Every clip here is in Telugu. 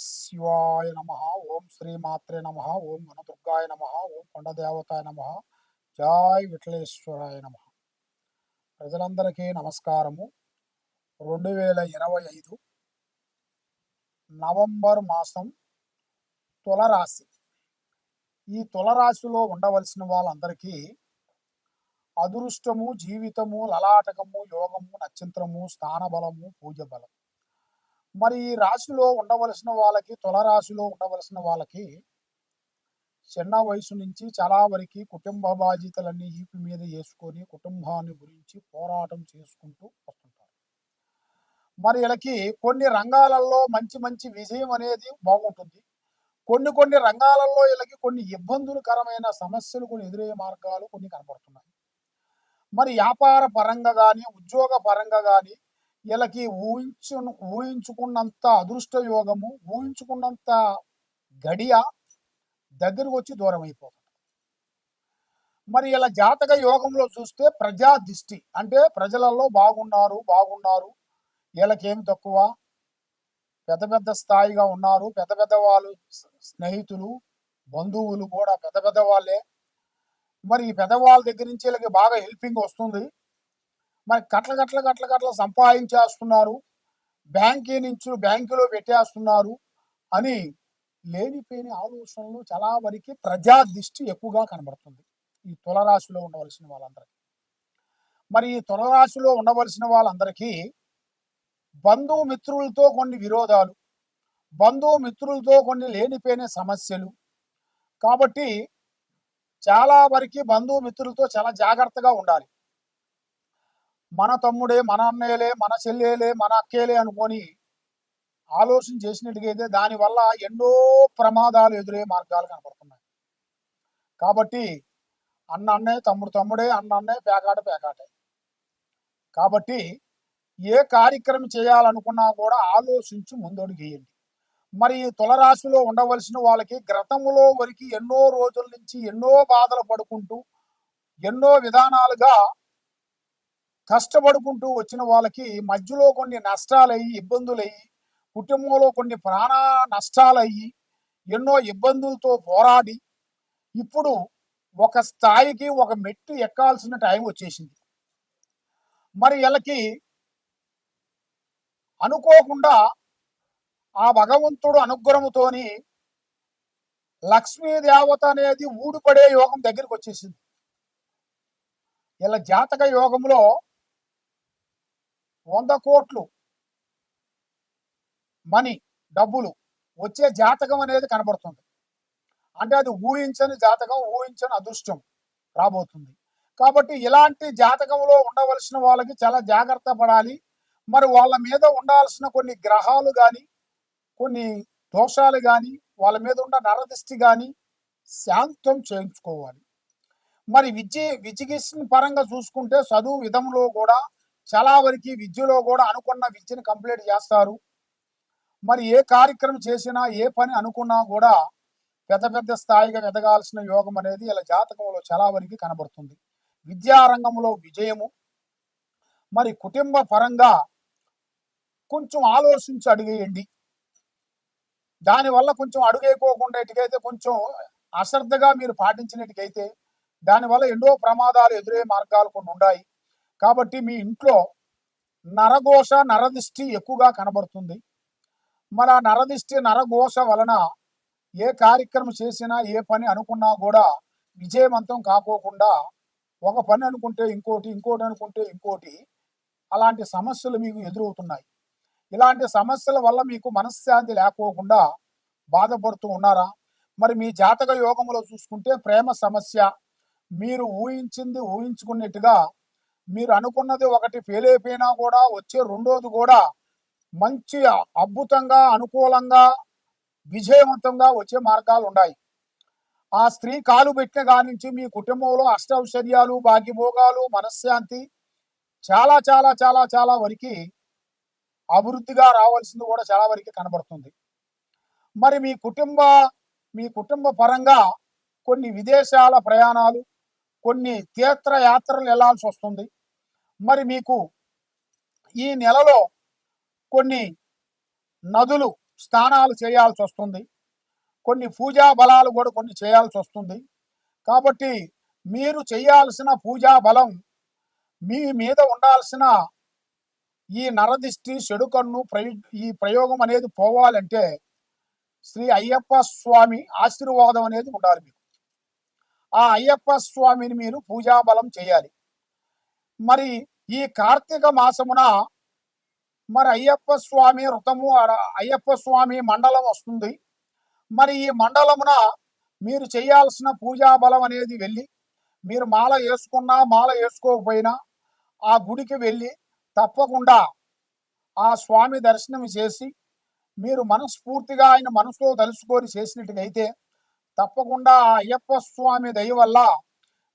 శివాయ నమ. ఓం శ్రీ మాత్రే నమ. ఓం వనదుర్గాయ నమ. ఓం కొండదేవతాయ నమ. జై విఠలేశ్వరాయ నమ. ప్రజలందరికీ నమస్కారము. రెండు వేల ఇరవై ఐదు నవంబర్ మాసం తులరాశి. ఈ తులరాశిలో ఉండవలసిన వాళ్ళందరికీ అదృష్టము జీవితము లలాటకము యోగము నక్షత్రము స్థానబలము పూజ బలం మరి ఈ రాశిలో ఉండవలసిన వాళ్ళకి తులరాశిలో ఉండవలసిన వాళ్ళకి చిన్న వయసు నుంచి చాలా వరకు కుటుంబ బాధ్యతలన్నీ ఈపి మీద వేసుకొని కుటుంబాన్ని గురించి పోరాటం చేసుకుంటూ వస్తుంటారు. మరి వీళ్ళకి కొన్ని రంగాలలో మంచి మంచి విజయం అనేది బాగుంటుంది. కొన్ని కొన్ని రంగాలలో వీళ్ళకి కొన్ని ఇబ్బందులకరమైన సమస్యలు కొన్ని ఎదురయ్యే మార్గాలు కొన్ని కనబడుతున్నాయి. మరి వ్యాపార పరంగా కానీ ఉద్యోగ పరంగా కానీ వీళ్ళకి ఊహించు ఊహించుకున్నంత అదృష్ట యోగము ఊహించుకున్నంత గడియ దగ్గరకు వచ్చి దూరం అయిపోతుంది. మరి ఇలా జాతక యోగంలో చూస్తే ప్రజా దిష్టి అంటే ప్రజలలో బాగున్నారు బాగున్నారు వీళ్ళకేం తక్కువ పెద్ద పెద్ద స్థాయిగా ఉన్నారు పెద్ద పెద్ద వాళ్ళు స్నేహితులు బంధువులు కూడా పెద్ద పెద్ద వాళ్ళే. మరి ఈ పెద్దవాళ్ళ దగ్గర నుంచి వీళ్ళకి బాగా హెల్పింగ్ వస్తుంది. మరి గట్ల గట్ల గట్ల గట్ల సంపాదించేస్తున్నారు. బ్యాంకీ నుంచి బ్యాంకులో పెట్టేస్తున్నారు అని లేనిపోయిన ఆలోచనలు చాలా వరకు ప్రజా దిష్టి ఎక్కువగా కనబడుతుంది. ఈ తులరాశిలో ఉండవలసిన వాళ్ళందరికీ. మరి ఈ తులరాశిలో ఉండవలసిన వాళ్ళందరికీ బంధువు మిత్రులతో కొన్ని విరోధాలు బంధువు మిత్రులతో కొన్ని లేనిపోయిన సమస్యలు. కాబట్టి చాలా వరకు బంధువు మిత్రులతో చాలా జాగ్రత్తగా ఉండాలి. మన తమ్ముడే మన అన్నయ్యలే మన చెల్లెలే మన అక్కేలే అనుకొని ఆలోచన చేసినట్టుగైతే దానివల్ల ఎన్నో ప్రమాదాలు ఎదురయ్యే మార్గాలు కనపడుతున్నాయి. కాబట్టి అన్న అన్నే తమ్ముడు తమ్ముడే అన్న అన్నే పేకాట పేకాటే. కాబట్టి ఏ కార్యక్రమం చేయాలనుకున్నా కూడా ఆలోచించి ముందడుగు మరి తులరాశిలో ఉండవలసిన వాళ్ళకి గ్రతములో వరకు ఎన్నో రోజుల నుంచి ఎన్నో బాధలు పడుకుంటూ ఎన్నో విధానాలుగా కష్టపడుకుంటూ వచ్చిన వాళ్ళకి మధ్యలో కొన్ని నష్టాలయ్యి ఇబ్బందులయ్యి కుటుంబంలో కొన్ని ప్రాణ నష్టాలయ్యి ఎన్నో ఇబ్బందులతో పోరాడి ఇప్పుడు ఒక స్థాయికి ఒక మెట్టు ఎక్కాల్సిన టైం వచ్చేసింది. మరి వీళ్ళకి అనుకోకుండా ఆ భగవంతుడు అనుగ్రహముతోని లక్ష్మీ దేవత అనేది ఊడిపడే యోగం దగ్గరికి వచ్చేసింది. ఇలా జాతక యోగంలో వంద కోట్లు మనీ డబ్బులు వచ్చే జాతకం అనేది కనబడుతుంది. అంటే అది ఊహించని జాతకం ఊహించని అదృష్టం రాబోతుంది. కాబట్టి ఇలాంటి జాతకంలో ఉండవలసిన వాళ్ళకి చాలా జాగ్రత్త పడాలి. మరి వాళ్ళ మీద ఉండాల్సిన కొన్ని గ్రహాలు కానీ కొన్ని దోషాలు కానీ వాళ్ళ మీద ఉన్న నరదిష్టి కానీ శాంతం చేయించుకోవాలి. మరి విద్య విజిగేషన్ పరంగా చూసుకుంటే చదువు విధంలో కూడా చాలా వరకు విద్యలో కూడా అనుకున్న విద్యను కంప్లీట్ చేస్తారు. మరి ఏ కార్యక్రమం చేసినా ఏ పని అనుకున్నా కూడా పెద్ద పెద్ద స్థాయిగా ఎదగాల్సిన యోగం అనేది ఇలా జాతకంలో చాలా వరకు కనబడుతుంది. విద్యారంగంలో విజయము. మరి కుటుంబ పరంగా కొంచెం ఆలోచించి అడిగేయండి. దానివల్ల కొంచెం అడుగైపోకుండా ఇటుకైతే కొంచెం అశ్రద్ధగా మీరు పాటించినట్టుకైతే దానివల్ల ఎన్నో ప్రమాదాలు ఎదురయ్యే మార్గాలు కొన్ని ఉన్నాయి కాబట్టి మీ ఇంట్లో నరఘోష నరదిష్టి ఎక్కువగా కనబడుతుంది. మన నరదిష్టి నరఘోష వలన ఏ కార్యక్రమం చేసినా ఏ పని అనుకున్నా కూడా విజయవంతం కాకోకుండా ఒక పని అనుకుంటే ఇంకోటి ఇంకోటి అనుకుంటే ఇంకోటి అలాంటి సమస్యలు మీకు ఎదురవుతున్నాయి. ఇలాంటి సమస్యల వల్ల మీకు మనశ్శాంతి లేకోకుండా బాధపడుతూ ఉన్నారా? మరి మీ జాతక యోగంలో చూసుకుంటే ప్రేమ సమస్య మీరు ఊహించింది ఊహించుకున్నట్టుగా మీరు అనుకున్నది ఒకటి ఫెయిల్ అయిపోయినా కూడా వచ్చే రెండోది కూడా మంచి అద్భుతంగా అనుకూలంగా విజయవంతంగా వచ్చే మార్గాలు ఉన్నాయి. ఆ స్త్రీ కాలు పెట్టిన కాడి నుంచి మీ కుటుంబంలో అష్టౌశర్యాలు భాగ్యభోగాలు మనశ్శాంతి చాలా చాలా చాలా చాలా వరకు అభివృద్ధిగా రావాల్సింది కూడా చాలా వరకు కనబడుతుంది. మరి మీ కుటుంబ మీ కుటుంబ పరంగా కొన్ని విదేశాల ప్రయాణాలు కొన్ని తీర్థయాత్రలు వెళ్ళాల్సి వస్తుంది. మరి మీకు ఈ నెలలో కొన్ని నదులు స్నానాలు చేయాల్సి వస్తుంది. కొన్ని పూజా బలాలు కూడా కొన్ని చేయాల్సి వస్తుంది. కాబట్టి మీరు చేయాల్సిన పూజా బలం మీ మీద ఉండాల్సిన ఈ నరదిష్టి చెడుకన్ను ప్రయో ఈ ప్రయోగం అనేది పోవాలంటే శ్రీ అయ్యప్ప స్వామి ఆశీర్వాదం అనేది ఉండాలి మీకు. ఆ అయ్యప్ప స్వామిని మీరు పూజాబలం చేయాలి. మరి ఈ కార్తీక మాసమున మరి అయ్యప్ప స్వామి వ్రతము అయ్యప్ప స్వామి మండలం వస్తుంది. మరి ఈ మండలమున మీరు చేయాల్సిన పూజా బలం అనేది వెళ్ళి మీరు మాల వేసుకున్నా మాల వేసుకోకపోయినా ఆ గుడికి వెళ్ళి తప్పకుండా ఆ స్వామి దర్శనం చేసి మీరు మనస్ఫూర్తిగా ఆయన మనసులో తలుసుకొని చేసినట్టుగైతే తప్పకుండా అయ్యప్ప స్వామి దయ వల్ల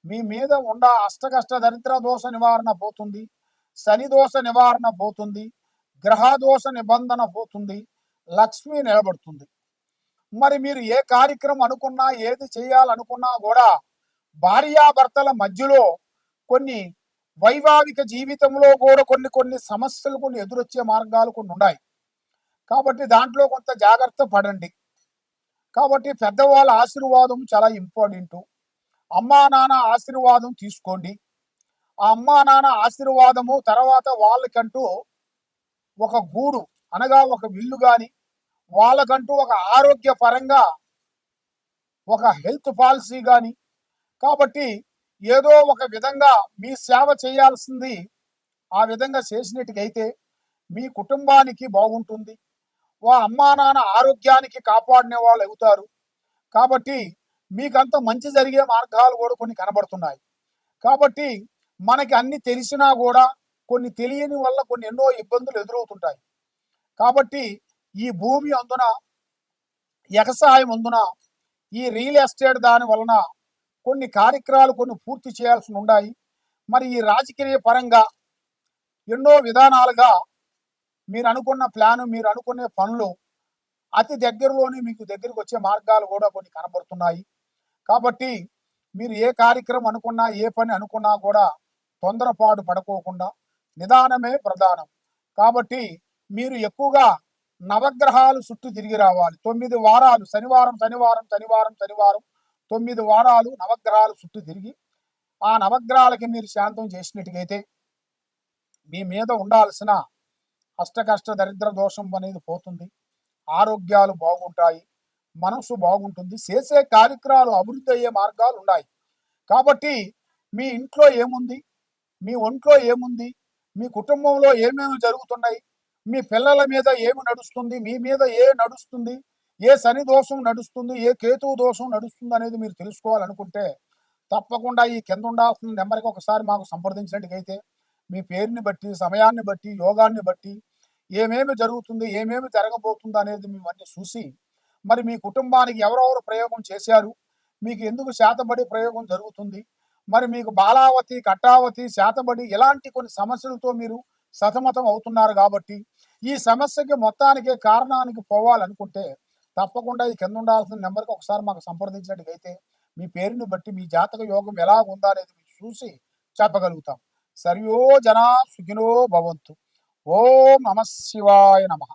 మీ మీద ఉండ అష్టకష్ట దరిద్ర దోష నివారణ పోతుంది శని దోష నివారణ పోతుంది గ్రహ దోష నిబంధన పోతుంది లక్ష్మి నిలబడుతుంది. మరి మీరు ఏ కార్యక్రమం అనుకున్నా ఏది చేయాలనుకున్నా కూడా భార్యాభర్తల మధ్యలో కొన్ని వైవాహిక జీవితంలో కూడా కొన్ని కొన్ని సమస్యలు కొన్ని ఎదురొచ్చే మార్గాలు కొన్ని ఉన్నాయి. కాబట్టి దాంట్లో కొంత జాగ్రత్త పడండి. కాబట్టి పెద్దవాళ్ళ ఆశీర్వాదం చాలా ఇంపార్టెంట్. అమ్మా నాన్న ఆశీర్వాదం తీసుకోండి. ఆ అమ్మా నాన్న ఆశీర్వాదము తర్వాత వాళ్ళకంటూ ఒక గూడు అనగా ఒక విల్లు కానీ వాళ్ళకంటూ ఒక ఆరోగ్యపరంగా ఒక హెల్త్ పాలసీ కానీ కాబట్టి ఏదో ఒక విధంగా మీ సేవ చేయాల్సింది ఆ విధంగా చేసినట్టుకైతే మీ కుటుంబానికి బాగుంటుంది. వా అమ్మా నాన్న ఆరోగ్యానికి కాపాడిన వాళ్ళు అవుతారు. కాబట్టి మీకంత మంచి జరిగే మార్గాలు కూడా కొన్ని కనబడుతున్నాయి. కాబట్టి మనకి అన్ని తెలిసినా కూడా కొన్ని తెలియని వల్ల కొన్ని ఎన్నో ఇబ్బందులు ఎదురవుతుంటాయి. కాబట్టి ఈ భూమి అందున వ్యవసాయం అందున ఈ రియల్ ఎస్టేట్ దాని వలన కొన్ని కార్యక్రమాలు కొన్ని పూర్తి చేయాల్సి ఉన్నాయి మరి ఈ రాజకీయ పరంగా ఎన్నో విధానాలుగా మీరు అనుకున్న ప్లాను మీరు అనుకునే పనులు అతి దగ్గరలోనే మీకు దగ్గరికి వచ్చే మార్గాలు కూడా కొన్ని కనబడుతున్నాయి. కాబట్టి మీరు ఏ కార్యక్రమం అనుకున్నా ఏ పని అనుకున్నా కూడా తొందరపాటు పడుకోకుండా నిదానమే ప్రధానం. కాబట్టి మీరు ఎక్కువగా నవగ్రహాలు చుట్టూ తిరిగి రావాలి. తొమ్మిది వారాలు శనివారం శనివారం శనివారం శనివారం తొమ్మిది వారాలు నవగ్రహాలు చుట్టూ తిరిగి ఆ నవగ్రహాలకి మీరు శాంతం చేసినట్టుగైతే మీ మీద ఉండాల్సిన అష్టకష్ట దరిద్ర దోషం అనేది పోతుంది. ఆరోగ్యాలు బాగుంటాయి. మనసు బాగుంటుంది. చేసే కార్యక్రమాలు అభివృద్ధి అయ్యే మార్గాలు ఉన్నాయి. కాబట్టి మీ ఇంట్లో ఏముంది? మీ ఒంట్లో ఏముంది? మీ కుటుంబంలో ఏమేమి జరుగుతున్నాయి? మీ పిల్లల మీద ఏమి నడుస్తుంది? మీ మీద ఏ నడుస్తుంది? ఏ శని దోషం నడుస్తుంది? ఏ కేతువు దోషం నడుస్తుంది అనేది మీరు తెలుసుకోవాలనుకుంటే తప్పకుండా ఈ కింద ఉండాల్సిన నెంబర్కి ఒకసారి మాకు సంప్రదించినట్టుగైతే మీ పేరుని బట్టి సమయాన్ని బట్టి యోగాన్ని బట్టి ఏమేమి జరుగుతుంది ఏమేమి జరగబోతుంది అనేది మేము అన్ని చూసి మరి మీ కుటుంబానికి ఎవరెవరు ప్రయోగం చేశారు మీకు ఎందుకు శాతబడి ప్రయోగం జరుగుతుంది మరి మీకు బాలావతి కట్టావతి శాతబడి ఇలాంటి కొన్ని సమస్యలతో మీరు సతమతం అవుతున్నారు కాబట్టి ఈ సమస్యకి మొత్తానికి కారణానికి పోవాలనుకుంటే తప్పకుండా ఈ కింద ఉండాల్సిన నెంబర్కి ఒకసారి మాకు సంప్రదించినట్టుగైతే మీ పేరుని బట్టి మీ జాతక యోగం ఎలా ఉందా అనేది మీరు చూసి చెప్పగలుగుతాం. సర్వో జనా సుఖినో భవంతు. ఓం నమ శివాయ నమః